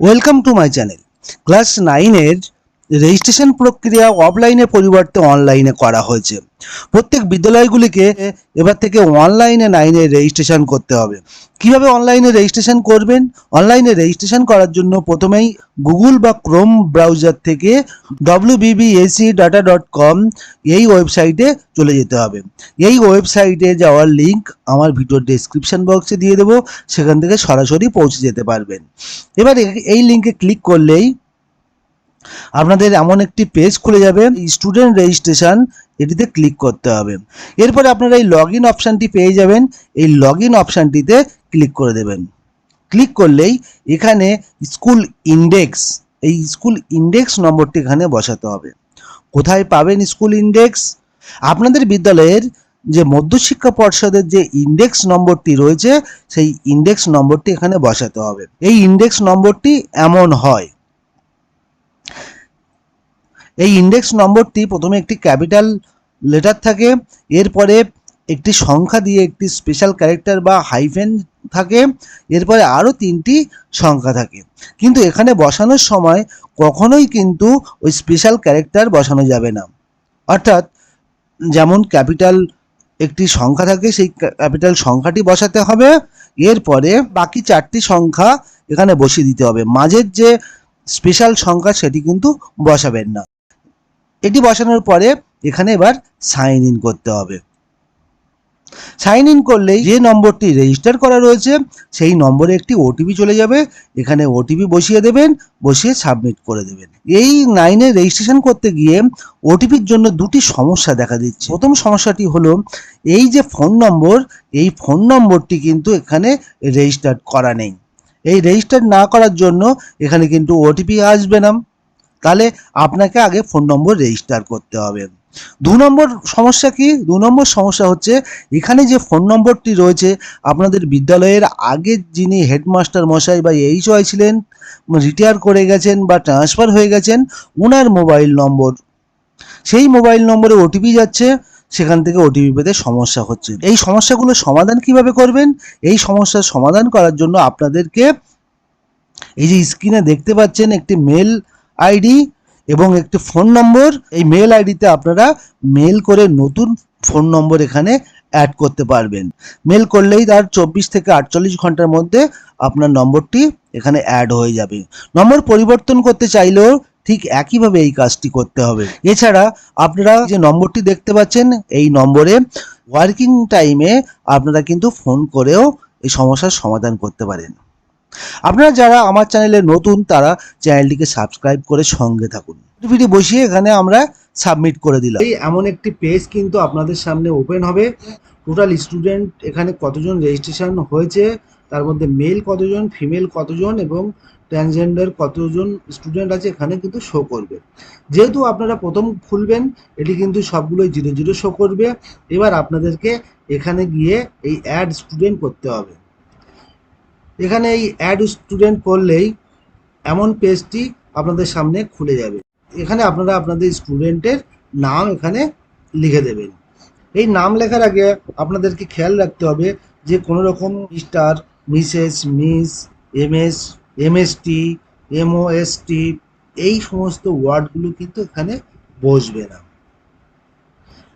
welcome to my channel class নাইনের registration প্রক্রিয়া অফলাইনে পরিবর্তে অনলাইনে করা হয়েছে। প্রত্যেক বিদ্যালয়গুলিকে এবার থেকে অনলাইনে নাইনে রেজিস্ট্রেশন করতে হবে। কীভাবে অনলাইনে রেজিস্ট্রেশন করবেন? অনলাইনে রেজিস্ট্রেশন করার জন্য প্রথমেই গুগল বা ক্রোম ব্রাউজার থেকে W BBSE data dot com এই ওয়েবসাইটে চলে যেতে হবে। এই ওয়েবসাইটে যাওয়ার লিংক আমার ভিডিওর ডেসক্রিপশন বক্সে দিয়ে দেবো। সেখান থেকে সরাসরি পৌঁছে যেতে পারবেন। এবার এই লিঙ্কে ক্লিক করলেই আপনাদের এমন একটি পেজ খুলে যাবে স্টুডেন্ট রেজিস্ট্রেশন এটিতে ক্লিক করতে হবে। এরপরে আপনারা এই লগ ইন অপশানটি পেয়ে যাবেন, এই লগ ইন অপশানটিতে ক্লিক করে দেবেন। ক্লিক করলেই এখানে স্কুল ইন্ডেক্স এই স্কুল ইন্ডেক্স নম্বরটি এখানে বসাতে হবে। কোথায় পাবেন স্কুল ইন্ডেক্স আপনাদের বিদ্যালয়ের যে মধ্যশিক্ষা পর্ষদের যে ইন্ডেক্স নম্বরটি রয়েছে, সেই ইন্ডেক্স নম্বরটি এখানে বসাতে হবে। এই ইন্ডেক্স নম্বরটি এমন হয় এই ইন্ডেক্স নম্বরটি প্রথমে একটি ক্যাপিটাল লেটার থাকে, এরপরে একটি সংখ্যা দিয়ে একটি স্পেশাল ক্যারেক্টার বা হাইফেন থাকে, এরপরে আরও তিনটি সংখ্যা থাকে। কিন্তু এখানে বসানোর সময় কখনোই কিন্তু ওই স্পেশাল ক্যারেক্টার বসানো যাবে না। অর্থাৎ যেমন ক্যাপিটাল একটি সংখ্যা থাকে, সেই ক্যাপিটাল সংখ্যাটি বসাতে হবে, এরপরে বাকি চারটি সংখ্যা এখানে বসিয়ে দিতে হবে। মাঝের যে স্পেশাল সংখ্যা সেটি কিন্তু বসাবেন না। এটি বসানোর পরে এখানে এবার সাইন ইন করতে হবে। সাইন ইন করলেই যে নম্বরটি রেজিস্টার করা রয়েছে, সেই নম্বরে একটি ওটিপি চলে যাবে। এখানে ওটিপি বসিয়ে দেবেন, বসিয়ে সাবমিট করে দেবেন। এই নাইনে রেজিস্ট্রেশন করতে গিয়ে ওটিপির জন্য দুটি সমস্যা দেখা দিচ্ছে। প্রথম সমস্যাটি হলো, এই যে ফোন নম্বর এই ফোন নম্বরটি কিন্তু এখানে রেজিস্টার করা নেই। এই রেজিস্টার না করার জন্য এখানে কিন্তু ওটিপি আসবে না। তাহলে আপনাকে আগে ফোন নম্বর রেজিস্টার করতে হবে। দু নম্বর সমস্যা কি? দু নম্বর সমস্যা হচ্ছে, এখানে যে ফোন নম্বরটি রয়েছে, আপনাদের বিদ্যালয়ের আগের যিনি হেডমাস্টার মশাই বা এইচ ওয়াই ছিলেন রিটায়ার করে গেছেন বা ট্রান্সফার হয়ে গেছেন ওনার মোবাইল নম্বর সেই মোবাইল নম্বরে ওটিপি যাচ্ছে, সেখান থেকে ওটিপি পেতে সমস্যা হচ্ছে। এই সমস্যাগুলো সমাধান কীভাবে করবেন? এই সমস্যার সমাধান করার জন্য আপনাদেরকে এই যে স্ক্রিনে দেখতে পাচ্ছেন একটি মেল আইডি এবং একটি ফোন নম্বর। এই মেল আইডিতে আপনারা মেল করে নতুন ফোন নম্বর এখানে অ্যাড করতে পারবেন। মেল করলেই তার চব্বিশ থেকে আটচল্লিশ ঘণ্টার মধ্যে আপনার নম্বরটি এখানে অ্যাড হয়ে যাবে। নম্বর পরিবর্তন করতে চাইলেও ঠিক একইভাবে এই কাজটি করতে হবে। এছাড়া আপনারা যে নম্বরটি দেখতে পাচ্ছেন, এই নম্বরে ওয়ার্কিং টাইমে আপনারা কিন্তু ফোন করেও এই সমস্যার সমাধান করতে পারেন। আপনারা যারা আমার চ্যানেলে নতুন, তারা চ্যানেলটিকে সাবস্ক্রাইব করে সঙ্গে থাকুন। ভিডিও বসিয়ে এখানে আমরা সাবমিট করে দিলাম। এই এমন একটি পেজ কিন্তু আপনাদের সামনে ওপেন হবে। টোটাল স্টুডেন্ট এখানে কতজন রেজিস্ট্রেশন হয়েছে, তার মধ্যে মেল কতজন ফিমেল কতজন এবং ট্রান্সজেন্ডার কতজন স্টুডেন্ট আছে এখানে কিন্তু শো করবে। যেহেতু আপনারা প্রথম খুলবেন, এটি কিন্তু সবগুলোই জিরো জিরো শো করবে। এবার আপনাদেরকে এখানে গিয়ে এই অ্যাড স্টুডেন্ট করতে হবে। এখানে এই অ্যাড স্টুডেন্ট করলেই এমন পেজটি আপনাদের সামনে খুলে যাবে। এখানে আপনারা আপনাদের স্টুডেন্টের নাম এখানে লিখে দেবেন। এই নাম লেখার আগে আপনাদেরকে খেয়াল রাখতে হবে যে কোনো রকম mister missus miss MS MST MOST এই সমস্ত ওয়ার্ডগুলো কিন্তু এখানে বসবে না।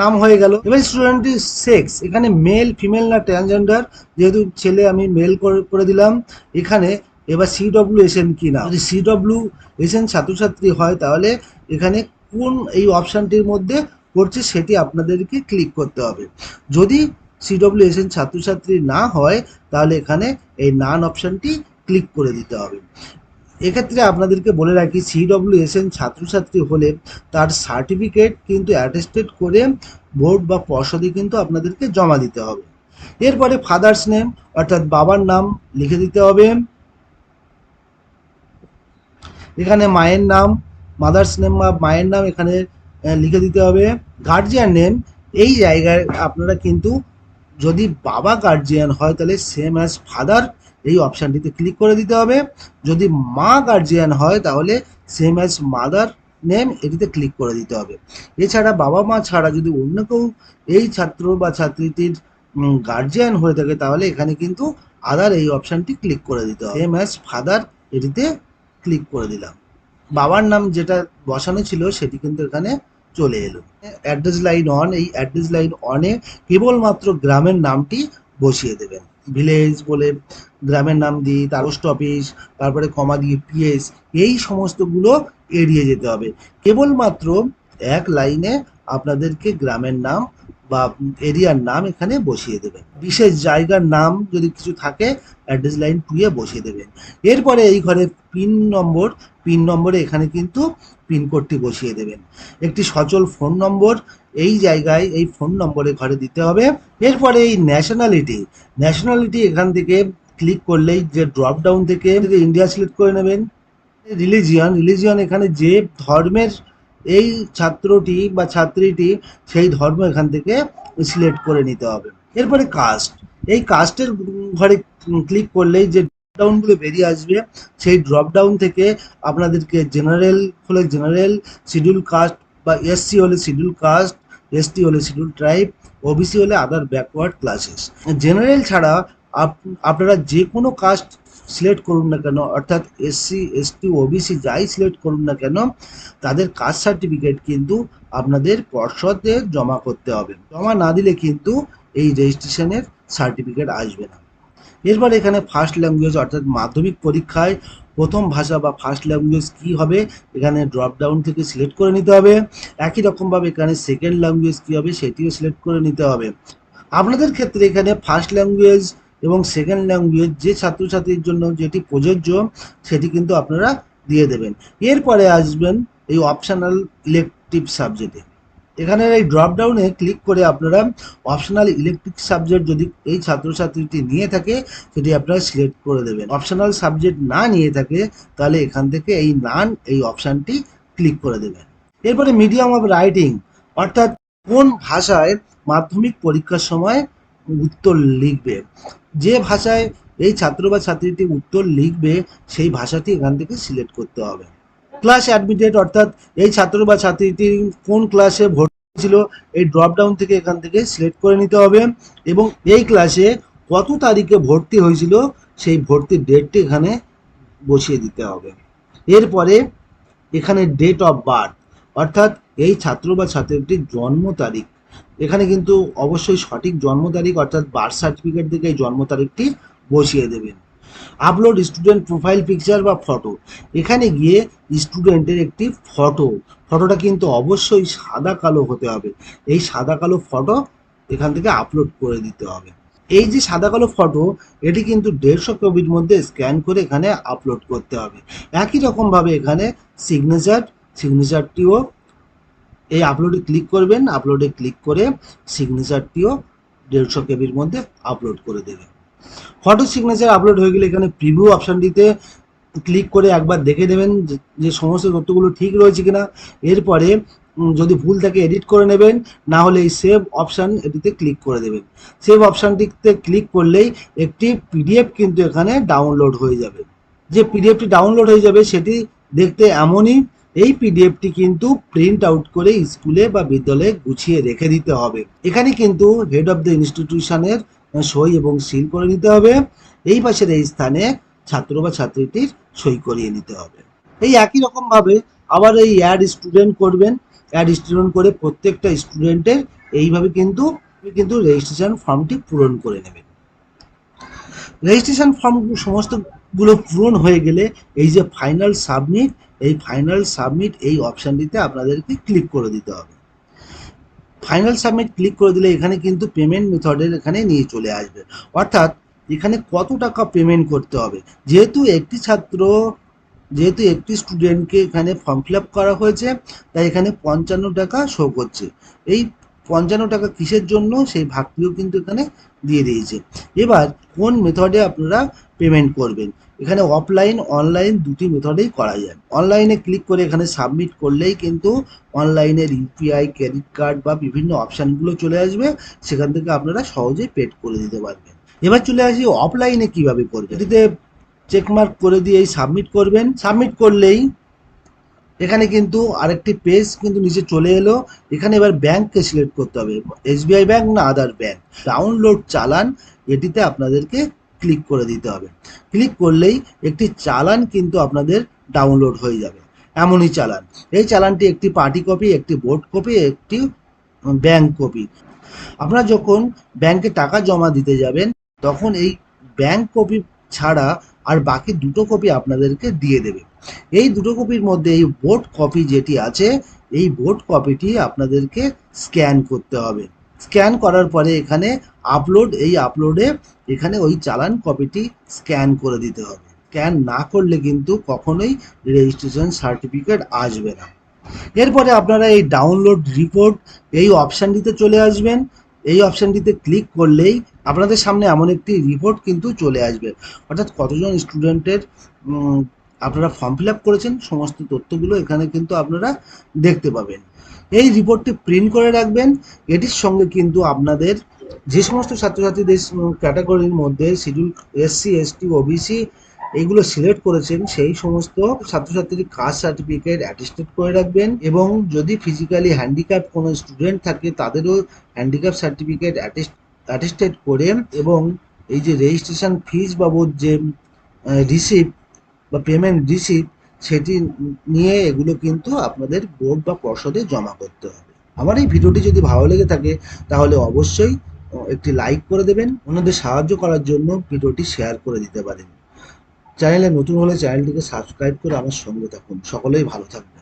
নাম হয়ে গেল। এবার স্টুডেন্টের সেক্স এখানে মেল ফিমেল না ট্রান্সজেন্ডার যেহেতু ছেলে আমি মেল করে দিলাম। এখানে এবার সিডব্লিউ এসএন কি না? যদি সিডব্লিউ এসেন ছাত্রছাত্রী হয়, তাহলে এখানে কোন এই অপশানটির মধ্যে পড়ছে সেটি আপনাদেরকে ক্লিক করতে হবে। যদি সিডব্লিউ এসএন ছাত্রছাত্রী না হয়, তাহলে এখানে এই নান অপশানটি ক্লিক করে দিতে হবে। এক্ষেত্রে আপনাদেরকে বলে রাখি সিডব্লিউ এসএন ছাত্রছাত্রী হলে তার সার্টিফিকেট কিন্তু অ্যাটেস্টেড করে ভোট বা পর্ষদে কিন্তু আপনাদেরকে জমা দিতে হবে। এরপরে ফাদার্স নেম অর্থাৎ বাবার নাম লিখে দিতে হবে। এখানে মায়ের নাম মাদার্স নেম বা মায়ের নাম এখানে লিখে দিতে হবে। গার্জিয়ান নেম এই জায়গায় আপনারা কিন্তু যদি বাবা গার্জিয়ান হয় তাহলে সেম অ্যাজ ফাদার এই অপশানটিতে ক্লিক করে দিতে হবে। যদি মা গার্জিয়ান হয়, তাহলে সেম অ্যাজ মাদার নেম এটিতে ক্লিক করে দিতে হবে। এছাড়া বাবা মা ছাড়া যদি অন্য কেউ এই ছাত্র বা ছাত্রীটির গার্জিয়ান হয়ে থাকে, তাহলে এখানে কিন্তু আদার এই অপশানটি ক্লিক করে দিতে হবে। সেম অ্যাজ ফাদার এটিতে ক্লিক করে দিলাম। বাবার নাম যেটা বসানো ছিল, সেটি কিন্তু এখানে চলে এলো। অ্যাড্রেস লাইন অন এই অ্যাড্রেস লাইন অনে কেবলমাত্র গ্রামের নামটি বসিয়ে দেবেন। ভিলেজ বলে গ্রামের নাম দিই তার অফিস তারপরে কমা দিয়ে পিএস এই সমস্তগুলো এড়িয়ে যেতে হবে। কেবলমাত্র এক লাইনে আপনাদেরকে গ্রামের নাম বা এরিয়ার নাম এখানে বসিয়ে দেবেন বিশেষ জায়গার নাম যদি কিছু থাকে অ্যাড্রেস লাইন টুয়ে বসিয়ে দেবেন এরপরে এই ঘরে পিন নম্বর, পিন নম্বরে এখানে কিন্তু পিনকোডটি বসিয়ে দেবেন। একটি সচল ফোন নম্বর, এই জায়গায় এই ফোন নম্বরে ঘরে দিতে হবে। এরপরে এই ন্যাশনালিটি ন্যাশনালিটি এখান থেকে ক্লিক করলেই যে ড্রপ ডাউন থেকে ইন্ডিয়া সিলেক্ট করে নেবেন। রিলিজিয়ন রিলিজিয়ন এখানে যে ধর্মের এই ছাত্রটি বা ছাত্রীটি সেই ধর্ম এখান থেকে সিলেক্ট করে নিতে হবে। এরপরে কাস্ট এই কাস্টের ঘরে ক্লিক করলেই যে ডাউনগুলো বেরিয়ে আসবে, সেই ড্রপ ডাউন থেকে আপনাদেরকে জেনারেল হলে জেনারেল শিডিউল কাস্ট বা এসসি হলে শিডিউল কাস্ট এসটি হলে শিডিউল ট্রাইব ওবিসি হলে আদার ব্যাকওয়ার্ড ক্লাসেস জেনারেল ছাড়া আপ- আপনারা যে কোনো কাস্ট সিলেক্ট করুন না কেন, অর্থাৎ এসসি এসটি ওবিসি যাই সিলেক্ট করুন না কেন, তাদের কাস্ট সার্টিফিকেট কিন্তু আপনাদের পর্ষদে জমা করতে হবে। জমা না দিলে কিন্তু এই রেজিস্ট্রেশনের সার্টিফিকেট আসবে না। এরপর এখানে ফার্স্ট ল্যাঙ্গুয়েজ অর্থাৎ মাধ্যমিক পরীক্ষায় প্রথম ভাষা বা ফার্স্ট ল্যাঙ্গুয়েজ কী হবে, এখানে ড্রপ ডাউন থেকে সিলেক্ট করে নিতে হবে। একই রকমভাবে এখানে সেকেন্ড ল্যাঙ্গুয়েজ কী হবে, সেটিও সিলেক্ট করে নিতে হবে। আপনাদের ক্ষেত্রে এখানে ফার্স্ট ল্যাঙ্গুয়েজ এবং সেকেন্ড ল্যাঙ্গুয়েজ যে ছাত্রছাত্রীর জন্য যেটি প্রযোজ্য, সেটি কিন্তু আপনারা দিয়ে দেবেন। এরপরে আসবেন এই অপশনাল ইলেকটিভ সাবজেক্টে এখানে এই ড্রপ ডাউনে ক্লিক করে আপনারা অপশনাল ইলেকট্রিক সাবজেক্ট যদি এই ছাত্রছাত্রীটি নিয়ে থাকে, সেটি আপনারা সিলেক্ট করে দেবেন। অপশনাল সাবজেক্ট না নিয়ে থাকে, তাহলে এখান থেকে এই নান এই অপশানটি ক্লিক করে দেবেন। এরপরে মিডিয়াম অফ রাইটিং অর্থাৎ কোন ভাষায় মাধ্যমিক পরীক্ষার সময় উত্তর লিখবে। যে ভাষায় এই ছাত্র বা ছাত্রীটি উত্তর লিখবে, সেই ভাষাটি এখান থেকে সিলেক্ট করতে হবে। ক্লাস অ্যাডমিটেড অর্থাৎ এই ছাত্র বা ছাত্রীটি কোন ক্লাসে ভর্তি ছিল এই ড্রপ ডাউন থেকে এখান থেকে সিলেক্ট করে নিতে হবে। এবং এই ক্লাসে কত তারিখে ভর্তি হয়েছিল, সেই ভর্তির ডেটটি এখানে বসিয়ে দিতে হবে। এরপরে এখানে ডেট অফ বার্থ অর্থাৎ এই ছাত্র বা ছাত্রীটির জন্ম তারিখ। এখানে কিন্তু অবশ্যই সঠিক জন্ম তারিখ, অর্থাৎ বার্থ সার্টিফিকেট থেকে এই জন্ম তারিখটি বসিয়ে দেবেন। আপলোড স্টুডেন্ট প্রোফাইল পিকচার বা ফটো এখানে গিয়ে স্টুডেন্টের একটি ফটো ফটোটা কিন্তু অবশ্যই সাদা কালো হতে হবে। এই সাদা কালো ফটো এখান থেকে আপলোড করে দিতে হবে। এই যে সাদা কালো ফটো এটি কিন্তু দেড়শো কবির মধ্যে স্ক্যান করে এখানে আপলোড করতে হবে। একই রকমভাবে এখানে সিগনেচার সিগনেচারটিও এই আপলোডে ক্লিক করবেন। আপলোডে ক্লিক করে সিগনেচারটিও দেড়শো কেবির মধ্যে আপলোড করে দেবেন। ফটো সিগনেচার আপলোড হয়ে গেলে এখানে প্রিভিউ অপশানটিতে ক্লিক করে একবার দেখে নেবেন যে- যে সমস্ত তথ্যগুলো ঠিক রয়েছে কিনা। এরপরে যদি ভুল থাকে এডিট করে নেবেন, না হলে এই সেভ অপশান এটিতে ক্লিক করে দেবেন। সেভ অপশানটিতে ক্লিক করলেই একটি পিডিএফ কিন্তু এখানে ডাউনলোড হয়ে যাবে। যে পিডিএফটি ডাউনলোড হয়ে যাবে, সেটি দেখতে এমনই, এই পিডিএফটি কিন্তু প্রিন্ট আউট করে স্কুলে বা বিদ্যালয়ে গুছিয়ে রেখে দিতে হবে। এখানে কিন্তু হেড অফ দ্য ইনস্টিটিউশনের সই এবং সিল করে নিতে হবে। এই পাশের এই স্থানে ছাত্র বা ছাত্রীটির সই করিয়ে নিতে হবে। এই একই রকম ভাবে আবার এই অ্যাড স্টুডেন্ট করবেন। অ্যাড স্টুডেন্ট করে প্রত্যেকটা স্টুডেন্টের এইভাবে কিন্তু কিন্তু রেজিস্ট্রেশন ফর্মটি পূরণ করে নেবেন। রেজিস্ট্রেশন ফর্ম সমস্তগুলো পূরণ হয়ে গেলে এই যে ফাইনাল সাবমিট এই ফাইনাল সাবমিট এই অপশানটিতে আপনাদেরকে ক্লিক করে দিতে হবে। ফাইনাল সাবমিট ক্লিক করে দিলে এখানে কিন্তু পেমেন্ট মেথডের এখানে নিয়ে চলে আসবে। অর্থাৎ এখানে কত টাকা পেমেন্ট করতে হবে? যেহেতু একটি ছাত্র, যেহেতু একটি স্টুডেন্টকে এখানে ফর্ম ফিল করা হয়েছে, তাই এখানে পঞ্চান্ন টাকা শো করছে। এই পঞ্চান্ন টাকা কিসের জন্য? সেই ভাগটিও কিন্তু এখানে দিয়ে দিয়েছে। এবার কোন মেথডে আপনারা পেমেন্ট করবেন। এখানে অফলাইন অনলাইন দুটি মেথডেই করা যায়। অনলাইনে ক্লিক করে এখানে সাবমিট করলেই কিন্তু অনলাইনের ইউপিআই ক্রেডিট কার্ড বা বিভিন্ন অপশানগুলো চলে আসবে। সেখান থেকে আপনারা সহজেই পেড করে দিতে পারবেন। এবার চলে আসি অফলাইনে কীভাবে করবেন। এটিতে চেকমার্ক করে দিয়ে সাবমিট করবেন। সাবমিট করলেই এখানে কিন্তু আরেকটি পেজ কিন্তু নিচে চলে এলো। এখানে এবার ব্যাংককে সিলেক্ট করতে হবে। এসবিআই ব্যাংক না আদার ব্যাংক ডাউনলোড চালান। এটিতে আপনাদেরকে ক্লিক করে দিতে হবে। ক্লিক করলেই একটি চালান কিন্তু আপনাদের ডাউনলোড হয়ে যাবে। এমনই চালান। এই চালানটি একটি পার্টি কপি একটি বোর্ড কপি একটি ব্যাংক কপি আপনারা যখন ব্যাংকে টাকা জমা দিতে যাবেন, তখন এই ব্যাংক কপি ছাড়া আর বাকি দুটো কপি আপনাদেরকে দিয়ে দেবে। এই দুটো কপির মধ্যে এই বোর্ড কপি যেটি আছে, এই বোর্ড কপিটি আপনাদেরকে স্ক্যান করতে হবে। স্ক্যান করার পরে এখানে আপলোড, এই আপলোডে এখানে ওই চালান কপিটি স্ক্যান করে দিতে হবে। স্ক্যান না করলে কিন্তু কখনোই রেজিস্ট্রেশন সার্টিফিকেট আসবে না। এরপরে আপনারা এই ডাউনলোড রিপোর্ট এই অপশানটিতে চলে আসবেন। এই অপশানটিতে ক্লিক করলেই আপনাদের সামনে এমন একটি রিপোর্ট কিন্তু চলে আসবে। অর্থাৎ কতজন স্টুডেন্টের আপনারা ফর্ম ফিল করেছেন, সমস্ত তথ্যগুলো এখানে কিন্তু আপনারা দেখতে পাবেন। এই রিপোর্টটি প্রিন্ট করে রাখবেন। এটির সঙ্গে কিন্তু আপনাদের যে সমস্ত ছাত্রছাত্রীদের ক্যাটাগরির মধ্যে শিডিউল এসসি এসটি ওবিসি এইগুলো সিলেক্ট করেছেন, সেই সমস্ত ছাত্রছাত্রীর কাস্ট সার্টিফিকেট অ্যাটেস্টেড করে রাখবেন এবং যদি ফিজিক্যালি হ্যান্ডিক্যাপ কোনো স্টুডেন্ট থাকে, তাদেরও হ্যান্ডিক্যাপ সার্টিফিকেট অ্যাটেস্টেড করে এবং এই যে রেজিস্ট্রেশন ফিজ বাবদ যে রিসিপ্ট বা পেমেন্ট রিসিপ্ট সেটি নিয়ে এগুলো কিন্তু আপনাদের বোর্ড বা পর্ষদে জমা করতে হবে। আমার এই ভিডিওটি যদি ভালো লেগে থাকে, তাহলে অবশ্যই একটি লাইক করে দেবেন। অন্যদের সাহায্য করার জন্য ভিডিওটি শেয়ার করে দিতে পারেন। চ্যানেলে নতুন হলে চ্যানেলটিকে সাবস্ক্রাইব করে আমার সঙ্গে থাকুন। সকলেই ভালো থাকবেন।